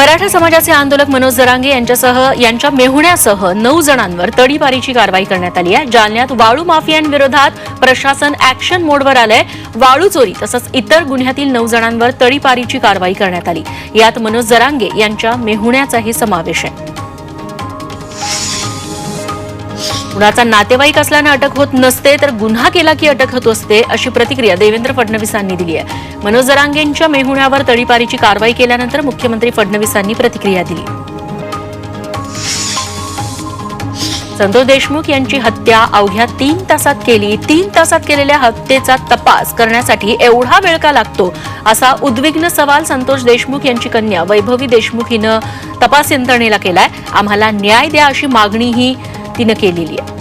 मराठा समाजाचे आंदोलक मनोज जरांगे यांच्यासह यांच्या मेहुण्यासह नऊ जणांवर तडीपारीची कारवाई करण्यात आली आहे. जालन्यात वाळू माफियांविरोधात प्रशासन ऍक्शन मोडवर आलंय. वाळू चोरी तसंच इतर गुन्ह्यातील नऊ जणांवर तडीपारीची कारवाई करण्यात आली. यात मनोज जरांगे यांच्या मेहुण्याचाही समावेश आहे. कुणाचा नातेवाईक असल्यानं अटक होत नसते तर गुन्हा केला की अटक होत असते अशी प्रतिक्रिया देवेंद्र फडणवीसांनी दिली आहे. मनोज जरांगेंच्या मेहुण्यावर तडीपारीची कारवाई केल्यानंतर मुख्यमंत्री फडणवीसांनी प्रतिक्रिया दिली. संतोष देशमुख यांची हत्या अवघ्या तीन तासात केली. तीन तासात केलेल्या हत्येचा तपास करण्यासाठी एवढा वेळ का लागतो? असा उद्विग्न सवाल संतोष देशमुख यांची कन्या वैभवी देशमुख हिनं तपास यंत्रणेला केलाय. आम्हाला न्याय द्या अशी मागणीही तिनं केलेली आहे.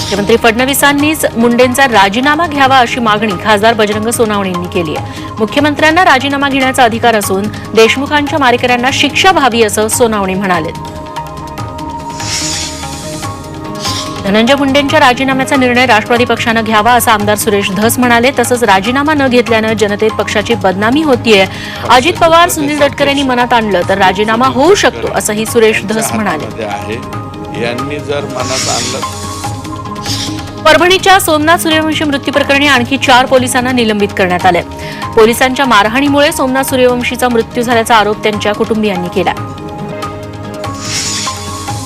मुख्यमंत्री फडणवीसांनीच मुंडेंचा राजीनामा घ्यावा अशी मागणी खासदार बजरंग सोनावणेंनी केली आहे. मुख्यमंत्र्यांना राजीनामा घेण्याचा अधिकार असून देशमुखांच्या मारेकऱ्यांना शिक्षा व्हावी असं सोनावणे म्हणाले धनंजय मुंडेंच्या राजीनाम्याचा निर्णय राष्ट्रवादी पक्षानं घ्यावा असं आमदार सुरेश धस म्हणाले. तसंच राजीनामा न घेतल्यानं जनतेत पक्षाची बदनामी होतीये. अजित पवार सुनील तटकरे यांनी मनात आणलं तर राजीनामा होऊ शकतो असंही सुरेश धस म्हणाले. हातामध्ये आहे. यांनी जर मनात आणलं परभणीच्या सोमनाथ सूर्यवंशी मृत्यू प्रकरणी आणखी चार पोलिसांना निलंबित करण्यात आले पोलिसांच्या मारहाणीमुळे सोमनाथ सूर्यवंशीचा मृत्यू झाल्याचा आरोप त्यांच्या कुटुंबियांनी केला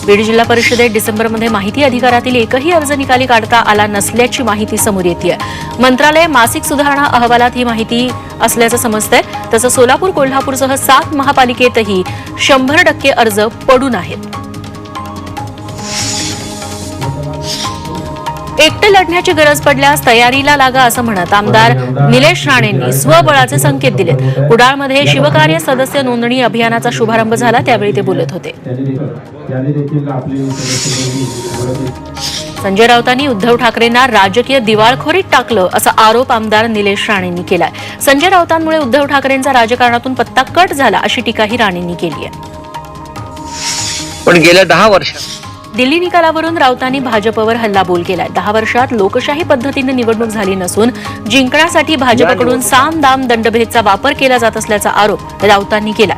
बीड जिल्हा परिषदेत डिसेंबरमध्ये माहिती अधिकारातील एकही अर्ज निकाली काढता आला नसल्याची माहिती समोर येते मंत्रालय मासिक सुधारणा अहवालात ही माहिती असल्याचं समजतंय. तसं सोलापूर कोल्हापूरसह सात महापालिकेतही शंभर टक्के अर्ज पडून आहेत. एकटे लढण्याची गरज पडल्यास तयारीला लागा असं म्हणत आमदार निलेश राणेंनी स्वबळाचे संकेत दिलेत. कुडाळमध्ये शिवकार्य सदस्य नोंदणी अभियानाचा शुभारंभ झाला त्यावेळी ते बोलत होते. संजय राऊतांनी उद्धव ठाकरेंना राजकीय दिवाळखोरीत टाकलं असा आरोप आमदार निलेश राणेंनी केलाय. संजय राऊतांमुळे उद्धव ठाकरेंचा राजकारणातून पत्ता कट झाला अशी टीकाही राणेंनी केली आहे. पण गेल्या दहा वर्षात दिल्ली निकालावरून राऊतांनी भाजपवर हल्लाबोल केलाय. दहा वर्षात लोकशाही पद्धतीने निवडणूक झाली नसून जिंकण्यासाठी भाजपकडून साम दाम दंडभेदचा वापर केला जात असल्याचा आरोप राऊतांनी केला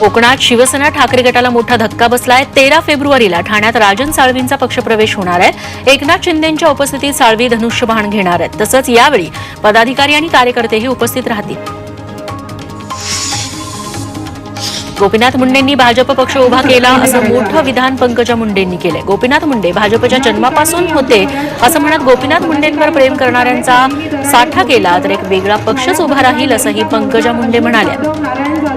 कोकणात शिवसेना ठाकरे गटाला मोठा धक्का बसलाय. तेरा फेब्रुवारीला ठाण्यात राजन साळवींचा पक्षप्रवेश होणार आहे. एकनाथ शिंदेच्या उपस्थितीत साळवी धनुष्यबाण घेणार आहेत. तसंच यावेळी पदाधिकारी आणि कार्यकर्तेही उपस्थित राहतील. गोपीनाथ मुंडेंनी भाजप पक्ष उभा केला असं मोठं विधान पंकजा मुंडेंनी केलंय. गोपीनाथ मुंडे भाजपच्या जन्मापासून होते असं म्हणत गोपीनाथ मुंडेंवर प्रेम करणाऱ्यांचा साठा केला तर एक वेगळा पक्षच उभा राहील असंही पंकजा मुंडे म्हणाल्या.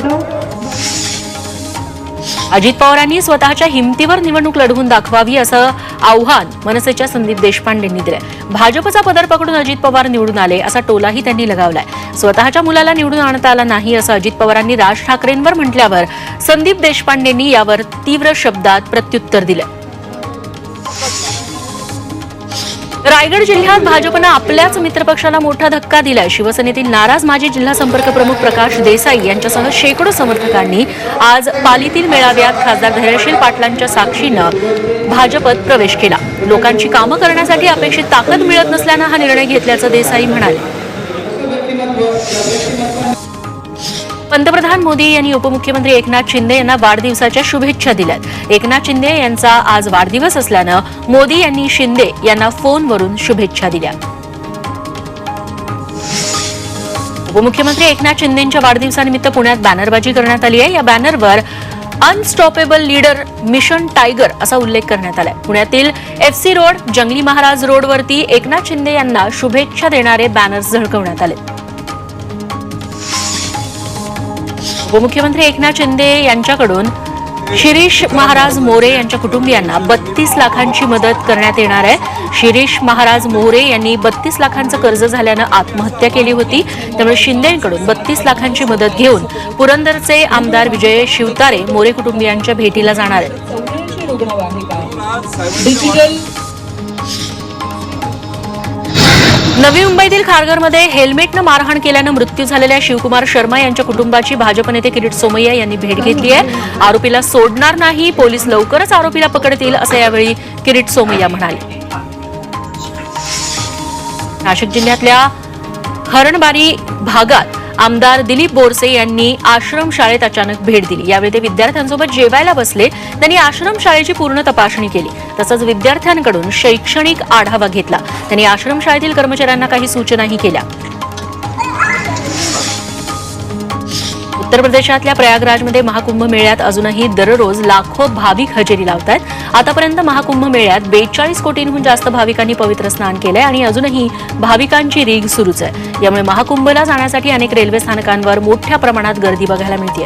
अजित पवारांनी स्वतःच्या हिमतीवर निवडणूक लढवून दाखवावी असं आव्हान मनसेच्या संदीप देशपांडेंनी दिलंय. भाजपचा पदर पकडून अजित पवार निवडून आले असा टोलाही त्यांनी लगावलाय. स्वतःच्या मुलाला निवडून आणता आला नाही असं अजित पवारांनी राज ठाकरेंवर म्हटल्यावर संदीप देशपांडेंनी यावर तीव्र शब्दात प्रत्युत्तर दिलं. रायगड जिल्ह्यात भाजपनं आपल्याच मित्रपक्षाला मोठा धक्का दिलाय. शिवसेनेतील नाराज माजी जिल्हा संपर्क प्रमुख प्रकाश देसाई यांच्यासह शेकडो समर्थकांनी आज पालीतील मेळाव्यात खासदार धैर्यशील पाटलांच्या साक्षीनं भाजपत प्रवेश केला. लोकांची कामं करण्यासाठी अपेक्षित ताकद मिळत नसल्यानं हा निर्णय घेतल्याचं देसाई म्हणाले. पंतप्रधान मोदी यांनी उपमुख्यमंत्री एकनाथ शिंदे यांना वाढदिवसाच्या शुभेच्छा दिल्यात. एकनाथ शिंदे यांचा आज वाढदिवस असल्यानं मोदी यांनी शिंदे यांना फोनवरून शुभेच्छा दिल्या. उपमुख्यमंत्री एकनाथ शिंदेच्या वाढदिवसानिमित्त पुण्यात बॅनरबाजी करण्यात आली आहे. या बॅनरवर अनस्टॉपेबल लीडर मिशन टायगर असा उल्लेख करण्यात आलाय. पुण्यातील एफ सी रोड जंगली महाराज रोडवरती एकनाथ शिंदे यांना शुभेच्छा देणारे बॅनर्स झळकवण्यात आले उपमुख्यमंत्री एकनाथ शिंदे यांच्याकडून शिरीष महाराज मोरे यांच्या कुटुंबियांना बत्तीस लाखांची मदत करण्यात येणार आहे. शिरीष महाराज मोरे यांनी बत्तीस लाखांचं कर्ज झाल्यानं आत्महत्या केली होती. त्यामुळे शिंदेकडून बत्तीस लाखांची मदत घेऊन पुरंदरचे आमदार विजय शिवतारे मोरे कुटुंबियांच्या भेटीला जाणार आहेत. नवी मुंबईतील खारघरमध्ये हेल्मेटनं मारहाण केल्यानं मृत्यू झालेल्या शिवकुमार शर्मा यांच्या कुटुंबाची भाजप नेते किरीट सोमय्या यांनी भेट घेतली आहे. आरोपीला सोडणार नाही पोलीस लवकरच आरोपीला पकडतील असं यावेळी किरीट सोमय्या म्हणाले. नाशिक जिल्ह्यातल्या हरणबारी भागात आमदार दिलीप बोरसे यांनी आश्रम शाळेत अचानक भेट दिली. यावेळी ते विद्यार्थ्यांसोबत जेवायला बसले. त्यांनी आश्रम शाळेची पूर्ण तपासणी केली. तसंच विद्यार्थ्यांकडून शैक्षणिक आढावा घेतला. त्यांनी आश्रम शाळेतील कर्मचाऱ्यांना काही सूचनाही केल्या. उत्तर प्रदेशातल्या प्रयागराजमध्ये महाकुंभ मेळ्यात अजूनही दररोज लाखो भाविक हजेरी लावत आहेत आतापर्यंत महाकुंभ मेळ्यात बेचाळीस कोटींहून जास्त भाविकांनी पवित्र स्नान केलंय आणि अजूनही भाविकांची रीग सुरूच आहे. यामुळे महाकुंभला जाण्यासाठी अनेक रेल्वे स्थानकांवर मोठ्या प्रमाणात गर्दी बघायला मिळते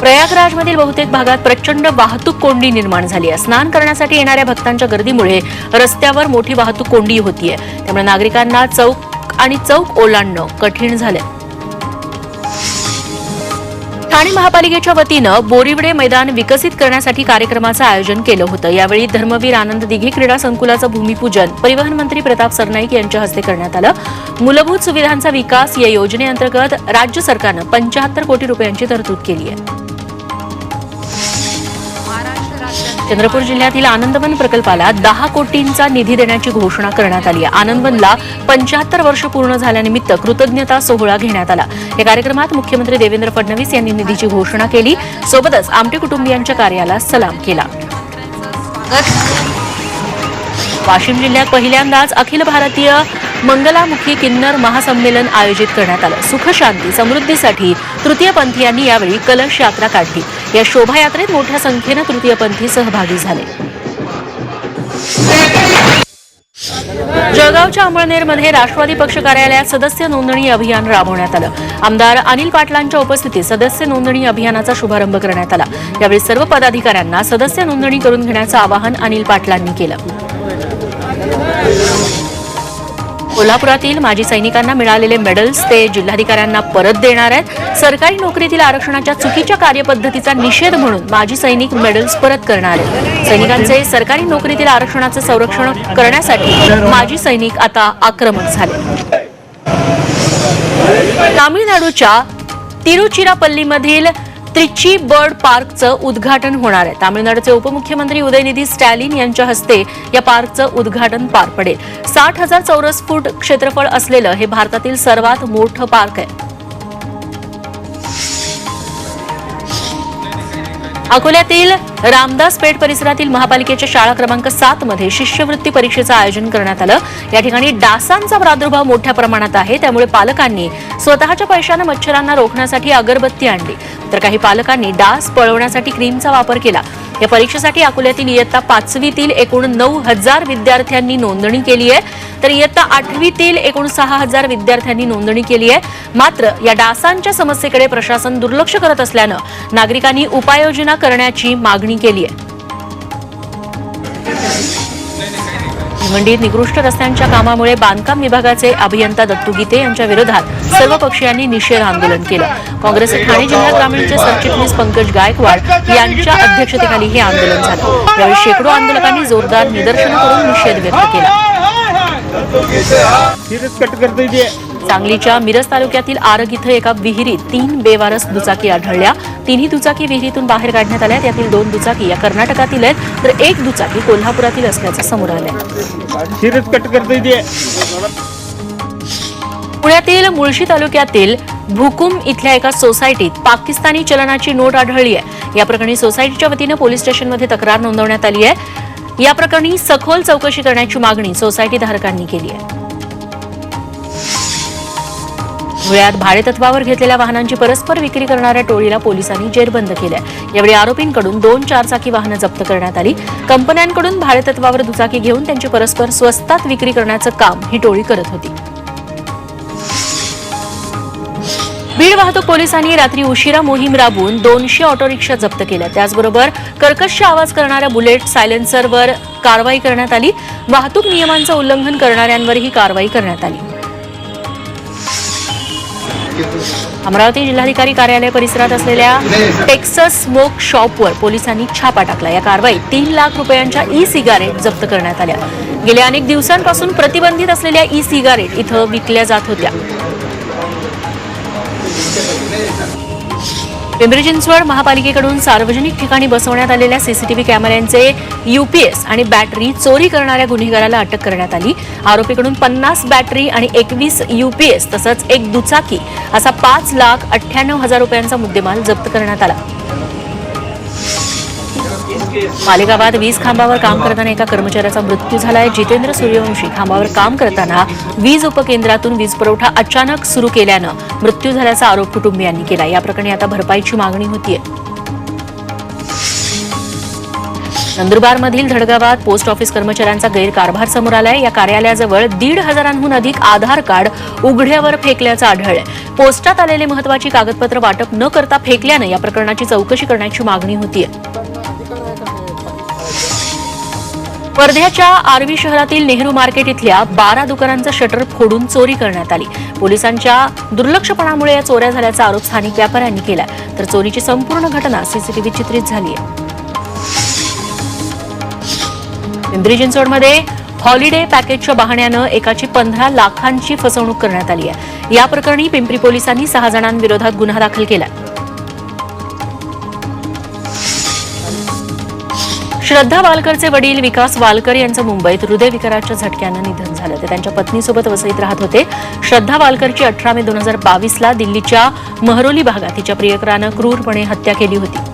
प्रयागराजमधील बहुतेक भागात प्रचंड वाहतूक कोंडी निर्माण झाली आहे. स्नान करण्यासाठी येणाऱ्या भक्तांच्या गर्दीमुळे रस्त्यावर मोठी वाहतूक कोंडी होतीये. त्यामुळे नागरिकांना चौक आणि चौक ओलांडणं कठीण झालंय. ठाणे महापालिकेच्या वतीनं बोरिवडे मैदान विकसित करण्यासाठी कार्यक्रमाचं आयोजन केलं होतं. यावेळी धर्मवीर आनंद दिघे क्रीडा संकुलाचं भूमिपूजन परिवहन मंत्री प्रताप सरनाईक यांच्या हस्ते करण्यात आलं. मूलभूत सुविधांचा विकास या योजनेअंतर्गत राज्य सरकारनं पंचाहत्तर कोटी रुपयांची तरतूद केली आहे. चंद्रपूर जिल्ह्यातील आनंदवन प्रकल्पाला दहा कोटींचा निधी देण्याची घोषणा करण्यात आली आहे. आनंदवनला पंच्याहत्तर वर्ष पूर्ण झाल्यानिमित्त कृतज्ञता सोहळा घेण्यात आला. या कार्यक्रमात मुख्यमंत्री देवेंद्र फडणवीस यांनी निधीची घोषणा केली. सोबतच आमटे कुटुंबियांच्या कार्याला सलाम केला. वाशिम जिल्ह्यात पहिल्यांदाच अखिल भारतीय मंगलामुखी किन्नर महासंमेलन आयोजित करण्यात आलं. सुखशांती समृद्धीसाठी तृतीयपंथीयांनी यावेळी कलश यात्रा काढली. या शोभायात्रेत मोठ्या संख्येनं तृतीयपंथी सहभागी झाले. जळगावच्या अमळनेरमध्ये राष्ट्रवादी पक्ष कार्यालयात सदस्य नोंदणी अभियान राबवण्यात आलं. आमदार अनिल पाटलांच्या उपस्थितीत सदस्य नोंदणी अभियानाचा शुभारंभ करण्यात आला. यावेळी सर्व पदाधिकाऱ्यांना सदस्य नोंदणी करून घेण्याचं आवाहन अनिल पाटलांनी केलं. कोल्हापुरातील माजी सैनिकांना मिळालेले मेडल्स ते जिल्हाधिकाऱ्यांना परत देणार आहेत. सरकारी नोकरीतील आरक्षणाच्या चुकीच्या कार्यपद्धतीचा निषेध म्हणून माजी सैनिक मेडल्स परत करणार आहेत. सैनिकांचे सरकारी नोकरीतील आरक्षणाचं संरक्षण करण्यासाठी माजी सैनिक आता आक्रमक झाले. तामिळनाडूच्या तिरुचिरापल्लीमधील त्रिची बर्ड पार्कचं उद्घाटन होणार आहे. तामिळनाडूचे उपमुख्यमंत्री उदयनिधी स्टॅलिन यांच्या हस्ते या पार्कचं उद्घाटन पार पडेल. साठ हजार चौरस फूट क्षेत्रफळ असलेलं हे भारतातील सर्वात मोठं पार्क आहे. अकोल्यातील रामदास पेठ परिसरातील महापालिकेच्या शाळा क्रमांक सात मध्ये शिष्यवृत्ती परीक्षेचं आयोजन करण्यात आलं. या ठिकाणी डासांचा प्रादुर्भाव मोठ्या प्रमाणात आहे. त्यामुळे पालकांनी स्वतःच्या पैशानं मच्छरांना रोखण्यासाठी अगरबत्ती आणली. तर काही पालकांनी डास पळवण्यासाठी क्रीमचा वापर केला. या परीक्षेसाठी अकोल्यातील इयत्ता पाचवीतील एकूण नऊ हजार विद्यार्थ्यांनी नोंदणी केली आहे. तर इयत्ता आठवीतील एकूण सहा हजार विद्यार्थ्यांनी नोंदणी केली आहे. मात्र या डासांच्या समस्येकडे प्रशासन दुर्लक्ष करत असल्यानं नागरिकांनी उपाययोजना करण्याची मागणी केली आहे. भिवंडीत निकृष्ट रस्त्यांच्या कामामुळे बांधकाम विभागाचे अभियंता दत्तू गीते यांच्या विरोधात सर्व पक्षीयांनी निषेध आंदोलन केलं. काँग्रेसचे ठाणे जिल्हा ग्रामीणचे सरचिटणीस पंकज गायकवाड यांच्या अध्यक्षतेखाली हे आंदोलन झालं. यावेळी शेकडो आंदोलकांनी जोरदार निदर्शनं करून निषेध व्यक्त केला. सांगलीच्या मिरज तालुक्यातील आरग इथं एका विहिरीत तीन बेवारस दुचाकी आढळल्या. तिन्ही दुचाकी विहिरीतून बाहेर काढण्यात आल्या. त्यातील दोन दुचाकी या कर्नाटकातील आहेत. तर एक दुचाकी कोल्हापुरातील असल्याचं समोर आलं पुण्यातील मुळशी तालुक्यातील भुकुम इथल्या एका सोसायटीत पाकिस्तानी चलनाची नोट आढळली आहे. या प्रकरणी सोसायटीच्या वतीनं पोलीस स्टेशनमध्ये तक्रार नोंदवण्यात आली आहे. या प्रकरणी सखोल चौकशी करण्याची मागणी सोसायटी धारकांनी केली आहे. धुळ्यात भाडेतत्वावर घेतलेल्या वाहनांची परस्पर विक्री करणाऱ्या टोळीला पोलिसांनी जेरबंद केल्या. यावेळी आरोपींकडून दोन चारचाकी वाहनं जप्त करण्यात आली. कंपन्यांकडून भाडेतत्वावर दुचाकी घेऊन त्यांची परस्पर स्वस्तात विक्री करण्याचं काम ही टोळी करत होती. बीड वाहतूक पोलिसांनी रात्री उशिरा मोहीम राबवून दोनशे ऑटोरिक्षा जप्त केल्या. त्याचबरोबर कर्कश आवाज करणाऱ्या बुलेट सायलेन्सरवर कारवाई करण्यात आली. वाहतूक नियमांचं उल्लंघन करणाऱ्यांवरही कारवाई करण्यात आली. अमरावती जिल्हाधिकारी कार्यालय परिसरात असलेल्या टेक्सस स्मोक शॉपवर पोलिसांनी छापा टाकला. या कारवाईत तीन लाख रुपयांच्या ई सिगारेट जप्त करण्यात आल्या. गेल्या अनेक दिवसांपासून प्रतिबंधित असलेल्या ई सिगारेट इथं विकल्या जात होत्या. पिंपरी चिंचवड महापालिकेकडून सार्वजनिक ठिकाणी बसवण्यात आलेल्या सीसीटीव्ही कॅमेऱ्यांचे युपीएस आणि बॅटरी चोरी करणाऱ्या गुन्हेगाराला अटक करण्यात आली. आरोपीकडून पन्नास बॅटरी आणि एकवीस युपीएस तसंच एक दुचाकी असा पाच लाख अठ्ठ्याण्णव हजार रुपयांचा मुद्देमाल जप्त करण्यात आला. मालेगावात वीज खांबावर काम करताना एका कर्मचाऱ्याचा मृत्यू झालाय. जितेंद्र सूर्यवंशी खांबावर काम करताना वीज उपकेंद्रातून वीज पुरवठा अचानक सुरू केल्यानं मृत्यू झाल्याचा आरोप कुटुंबियांनी केला. या प्रकरणी आता भरपाईची मागणी होतीये. नंदुरबारमधील धडगावात पोस्ट ऑफिस कर्मचाऱ्यांचा गैरकारभार समोर आलाय. या कार्यालयाजवळ दीड हजारांहून अधिक आधार कार्ड उघड्यावर फेकल्याचं आढळलंय. पोस्टात आलेले महत्वाची कागदपत्र वाटप न करता फेकल्यानं या प्रकरणाची चौकशी करण्याची मागणी होतीये. वर्ध्याच्या आर्वी शहरातील नेहरू मार्केट इथल्या बारा दुकानांचं शटर फोडून चोरी करण्यात आली. पोलिसांच्या दुर्लक्षपणामुळे या चोऱ्या झाल्याचा आरोप स्थानिक व्यापाऱ्यांनी केला. तर चोरीची संपूर्ण घटना सीसीटीव्ही चित्रित झाली आहे. पिंपरी चिंचवडमध्ये हॉलिडे पॅकेजच्या बहाण्यानं एकाची पंधरा लाखांची फसवणूक करण्यात आली आहे. या प्रकरणी पिंपरी पोलिसांनी सहा जणांविरोधात गुन्हा दाखल केला. श्रद्धा वालकरचे वडील विकास वालकर यांचं मुंबईत हृदयविकाराच्या झटक्यानं निधन झालं. ते त्यांच्या पत्नीसोबत वसईत राहत होते. श्रद्धा वालकरची अठरा मे दोन हजार बावीसला दिल्लीच्या महरोली भागात तिच्या प्रियकरानं क्रूरपणे हत्या केली होती.